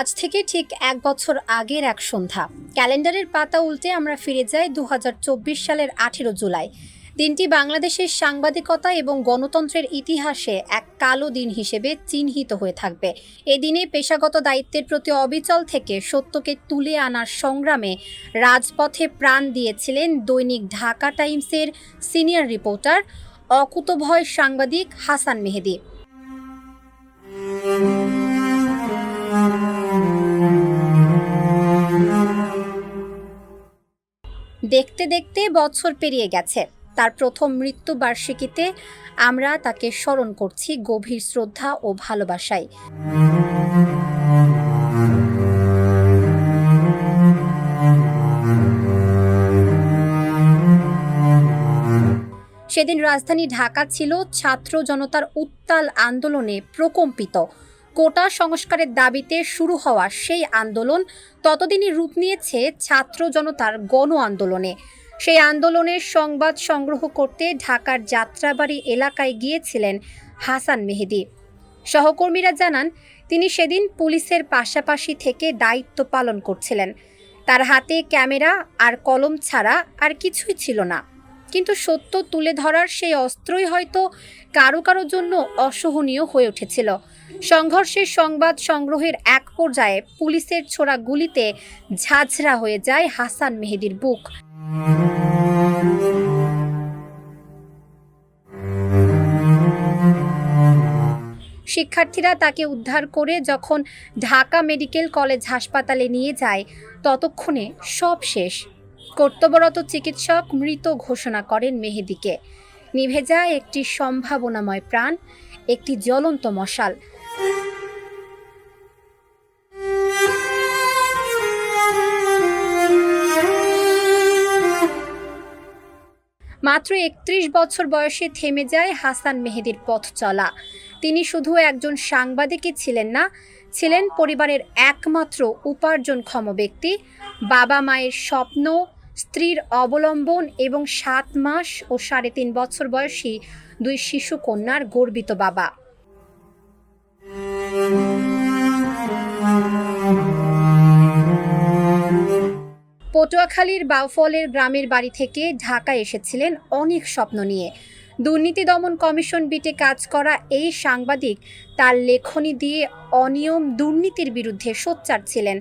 আজ থেকে ঠিক এক বছর আগের এক সন্ধ্যা। ক্যালেন্ডারের পাতা উল্টে আমরা ফিরে যাই দু হাজার চব্বিশ সালের আঠেরো জুলাই। দিনটি বাংলাদেশের সাংবাদিকতা এবং গণতন্ত্রের ইতিহাসে এক কালো দিন হিসেবে চিহ্নিত হয়ে থাকবে। এদিনে পেশাগত দায়িত্বের প্রতি অবিচল থেকে সত্যকে তুলে আনার সংগ্রামে রাজপথে প্রাণ দিয়েছিলেন দৈনিক ঢাকা টাইমসের সিনিয়র রিপোর্টার, অকুতভয় সাংবাদিক হাসান মেহেদি। দেখতে দেখতে বছর পেরিয়ে গেছে। তার প্রথম মৃত্যু বার্ষিকীতে আমরা তাকে স্মরণ করছি গভীর শ্রদ্ধা ও ভালোবাসায়। সেদিন রাজধানী ঢাকা ছিল ছাত্র জনতার উত্তাল আন্দোলনে প্রকম্পিত। কোটা সংস্কারের দাবিতে শুরু হওয়া সেই আন্দোলন ততদিনই রূপ নিয়েছে ছাত্র জনতার গণ আন্দোলনে। সেই আন্দোলনের সংবাদ সংগ্রহ করতে ঢাকার যাত্রাবাড়ি এলাকায় গিয়েছিলেন হাসান মেহেদি। সহকর্মীরা জানান, তিনি সেদিন পুলিশের পাশাপাশি থেকে দায়িত্ব পালন করছিলেন। তার হাতে ক্যামেরা আর কলম ছাড়া আর কিছুই ছিল না। কিন্তু সত্য তুলে ধরার সেই অস্ত্রই হয়তো কারও কারোর জন্য অসহনীয় হয়ে উঠেছিল। সংঘর্ষের সংবাদ সংগ্রহের এক পর্যায়ে পুলিশের ছোড়া গুলিতে ঝাঁঝরা হয়ে যায় হাসান মেহেদির বুক। শিক্ষার্থীরা তাকে উদ্ধার করে যখন ঢাকা মেডিকেল কলেজ হাসপাতালে নিয়ে যায়, ততক্ষণে সব শেষ। কর্তব্যরত চিকিৎসক মৃত ঘোষণা করেন মেহেদিকে। নিভে যায় একটি সম্ভাবনাময় প্রাণ, একটি জ্বলন্ত মশাল। মাত্র একত্রিশ বছর বয়সে থেমে যায় হাসান মেহেদির পথ চলা। তিনি শুধু একজন সাংবাদিকই ছিলেন না, ছিলেন পরিবারের একমাত্র উপার্জনক্ষম ব্যক্তি বাবা মায়ের স্বপ্ন স্ত্রীর অবলম্বন এবং সাত মাস ও সাড়ে তিন বছর বয়সী দুই শিশু কন্যার গর্বিত বাবা। পটুয়াখালীর বাউফলের গ্রামের বাড়ি থেকে ঢাকা এসেছিলেন অনেক স্বপ্ন নিয়ে। দুর্নীতি দমন কমিশন বিটে কাজ করা এই সাংবাদিক তার লেখনী দিয়ে অনিয়ম দুর্নীতির বিরুদ্ধে সোচ্চার ছিলেন।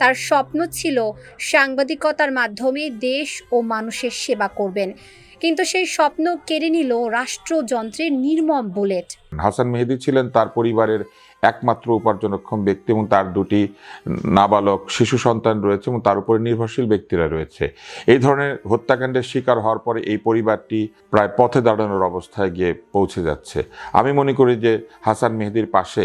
তার স্বপ্ন ছিল সাংবাদিকতার মাধ্যমে দেশ ও মানুষের সেবা করবেন। কিন্তু সেই স্বপ্ন কেড়ে নিল রাষ্ট্রযন্ত্রের নির্মম বুলেট। হাসান মেহেদি ছিলেন তার পরিবারের একমাত্র উপার্জনক্ষম ব্যক্তি এবং তার দুটি নাবালক শিশু সন্তান রয়েছে এবং তার উপরে নির্ভরশীল ব্যক্তিরা রয়েছে। এই ধরনের হত্যাকাণ্ডের শিকার হওয়ার পরে এই পরিবারটি প্রায় পথে দাঁড়ানোর অবস্থায় গিয়ে পৌঁছে যাচ্ছে। আমি মনে করি যে হাসান মেহেদির পাশে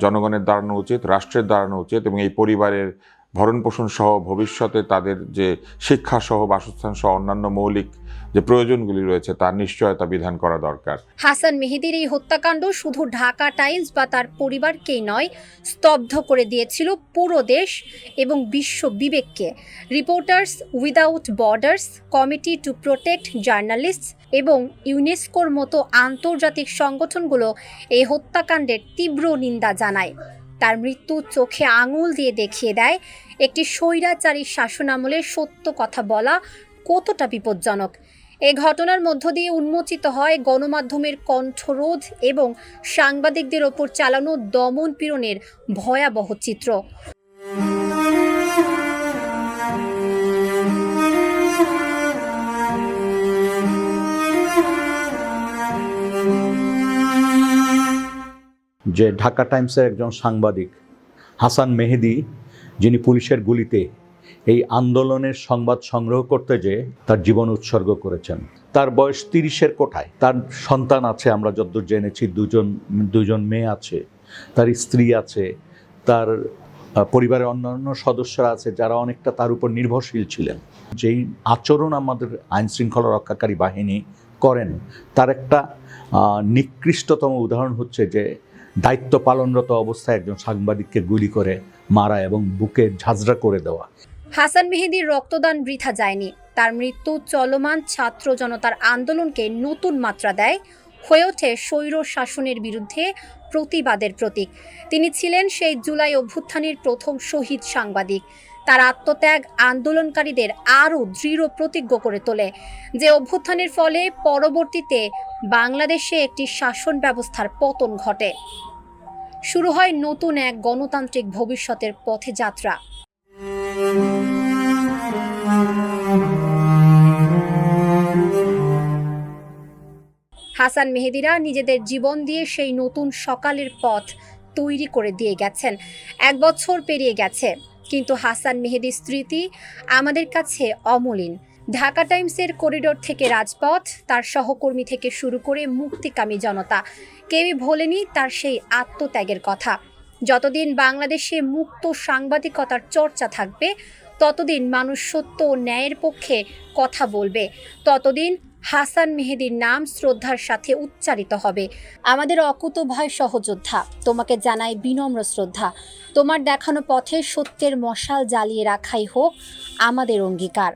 জনগণের দাঁড়ানো উচিত রাষ্ট্রের দাঁড়ানো উচিত এবং এই পরিবারের ভরণ পোষণ সহ ভবিষ্যতে তাদের যে শিক্ষা সহ, বাসস্থান সহ, অন্যান্য মৌলিক যে প্রয়োজনগুলি রয়েছে, তার নিশ্চয়তা বিধান করা দরকার। হাসান মেহেদির এই হত্যাকাণ্ড শুধু ঢাকা টাইমস বা তার পরিবারকেই নয়, স্তব্ধ করে দিয়েছিল পুরো দেশ এবং বিশ্ব বিবেককে। Reporters without borders, committee to protect journalist এবং ইউনেস্কোর মতো আন্তর্জাতিক সংগঠনগুলো এই হত্যাকাণ্ডের তীব্র নিন্দা জানায়। তার মৃত্যু চোখে আঙুল দিয়ে দেখিয়ে দেয়। একটি স্বৈরাচারী শাসনামলে সত্য কথা বলা কতটা বিপজ্জনক। এ ঘটনার মধ্য দিয়ে উন্মোচিত হয় গণমাধ্যমের কণ্ঠরোধ এবং সাংবাদিকদের ওপর চালানো দমন পীড়নের ভয়াবহ চিত্র। যে ঢাকা টাইমসের একজন সাংবাদিক, হাসান মেহেদি, যিনি পুলিশের গুলিতে এই আন্দোলনের সংবাদ সংগ্রহ করতে যে তার জীবন উৎসর্গ করেছেন। তার বয়স তিরিশের কোঠায়। তার সন্তান আছে, আমরা যতদূর জেনেছি, দুজন দুজন মেয়ে আছে, তার স্ত্রী আছে, তার পরিবারের অন্যান্য সদস্যরা আছে, যারা অনেকটা তার উপর নির্ভরশীল ছিলেন। যেই আচরণ আমাদের আইন শৃঙ্খলা রক্ষাকারী বাহিনী করেন, তার একটা নিকৃষ্টতম উদাহরণ হচ্ছে যে দায়িত্ব পালনরত অবস্থায় একজন সাংবাদিককে গুলি করে মারা এবং বুকে ঝাঁঝরা করে দেওয়া। হাসান মেহেদির রক্তদান বৃথা যায়নি। তার মৃত্যু চলমান ছাত্র জনতার আন্দোলনকে নতুন মাত্রা দেয়। হয়ে ওঠে স্বৈর শাসনের বিরুদ্ধে প্রতিবাদের প্রতীক। তিনি ছিলেন সেই জুলাই অভ্যুত্থানের প্রথম শহীদ সাংবাদিক। তার আত্মত্যাগ আন্দোলনকারীদের আরও দৃঢ় প্রতিজ্ঞ করে তোলে, যে অভ্যুত্থানের ফলে পরবর্তীতে বাংলাদেশে একটি শাসন ব্যবস্থার পতন ঘটে। শুরু হয় নতুন এক গণতান্ত্রিক ভবিষ্যতের পথে যাত্রা। হাসান মেহেদিরা নিজেদের জীবন দিয়ে সেই নতুন সকালের পথ তৈরি করে দিয়ে গেছেন। এক বছর পেরিয়ে গেছে। কিন্তু হাসান মেহেদির স্মৃতি আমাদের কাছে অমলিন। ঢাকা টাইমসের করিডোর থেকে রাজপথ, তার সহকর্মী থেকে শুরু করে মুক্তিকামী জনতা। কেউই ভোলেনি তার সেই আত্মত্যাগের কথা। যতদিন বাংলাদেশে মুক্ত সাংবাদিকতার চর্চা থাকবে, ততদিন মানুষ সত্য ও ন্যায়ের পক্ষে কথা বলবে। ততদিন হাসান মেহেদির নাম শ্রদ্ধার সাথে উচ্চারিত হবে। আমাদের অকুতোভয় সহযোদ্ধা, তোমাকে জানাই বিনম্র শ্রদ্ধা। তোমার দেখানো পথে সত্যের মশাল জ্বালিয়ে রাখাই হোক আমাদের অঙ্গীকার।